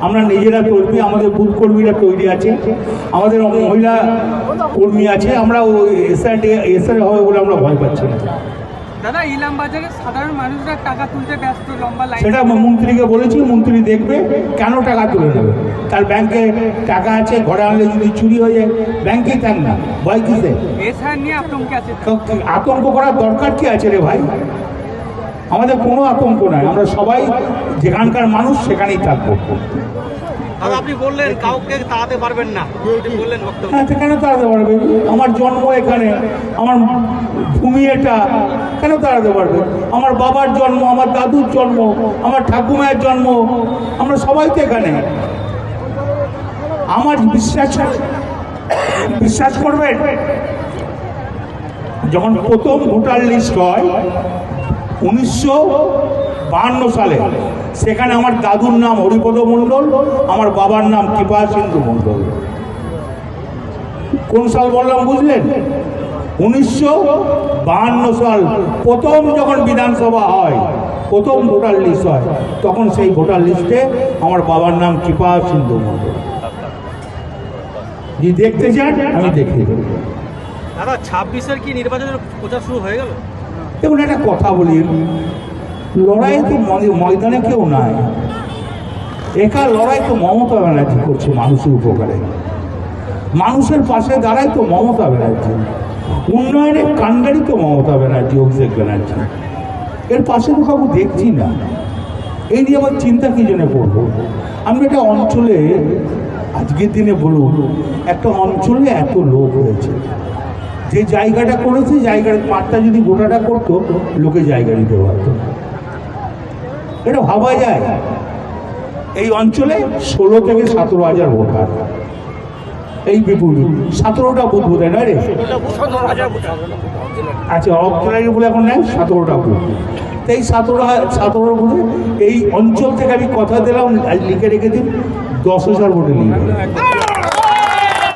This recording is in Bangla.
আমরা নিজেরা তৈরি আমাদের বুথ কর্মীরা তৈরি আছে আমাদের মহিলা কর্মী আছে আমরা এসআর এসআর হবে বলে আমরা ভয় পাচ্ছি না। দাদা ইলাম বাজারে সাধারণ মানুষরা টাকা তুলতে ব্যস্ত লম্বা লাইন সেটা মন্ত্রীকে বলেছি মন্ত্রী দেখবে কেন টাকা তুলে নেবে। তার ব্যাংকে টাকা আছে ঘরে আনলে যদি চুরি হয়ে যায় ব্যাংকেই থাক না ভয় কিসে এসআর নিয়ে আতঙ্কে আছে আতঙ্ক করার দরকার কি আছে রে ভাই? আমাদের কোনো আতঙ্ক নাই আমরা সবাই যেখানকার মানুষ সেখানেই থাকব। আপনি বললেন কাউকে তাড়াতে পারবেন না বললেন হ্যাঁ কেন তাড়াতে পারবে? আমার জন্ম এখানে আমার ভূমি এটা কেন তাড়াতে পারবে? আমার বাবার জন্ম আমার দাদুর জন্ম আমার ঠাকুমায়ের জন্ম আমরা সবাই তো এখানে। আমার বিশ্বাস বিশ্বাস করবেন? যখন প্রথম ভোটার লিস্ট হয় উনিশশো বাহান্ন সালে, সেখানে আমার দাদুর নাম হরিপদ মণ্ডল, আমার বাবার নাম কৃপা সিন্ধু মণ্ডল। কোন সাল বললাম বুঝলেন? উনিশশো বাহান্ন সাল প্রথম যখন বিধানসভা হয়, প্রথম ভোটার লিস্ট হয়, তখন সেই ভোটার লিস্টে আমার বাবার নাম কৃপা সিন্ধু মণ্ডল দেখতে চান? আমি দেবো দাদা, ছাব্বিশের কি নির্বাচনের প্রচার শুরু হয়ে গেল? দেখুন, একটা কথা বলি। লড়াই তো ময়- ময়দানে কেউ নাই। একা লড়াই তো মমতা ব্যানার্জি করছে মানুষের উপকারে। মানুষের পাশে দাঁড়ায় তো মমতা ব্যানার্জি। উন্নয়নের কাণ্ডারি তো মমতা ব্যানার্জি, অভিষেক ব্যানার্জি। এর পাশে তো কাউকে দেখছি না। এই নিয়ে আমার চিন্তা কি জন্য করব? আমি একটা অঞ্চলে, আজকের দিনে বলুন, একটা অঞ্চলে এত লোক হয়েছে যে জায়গাটা করেছে, জায়গার পাটটা যদি গোটাটা করতো, লোকে জায়গা দিতে পারত। এটা ভাবা যায়। এই অঞ্চলে ষোলো থেকে সতেরো হাজার ভোটার। এই বিপুল। সতেরোটা বুথ বোধ হয় রে? আচ্ছা অক্টোলারি বলে এখন নেয়, সতেরোটা বুথ। এই সতেরো সতেরো বুথে এই অঞ্চল থেকে আমি কথা দিলাম লিখে রেখে দিন, দশ হাজার ভোটে নিয়ে।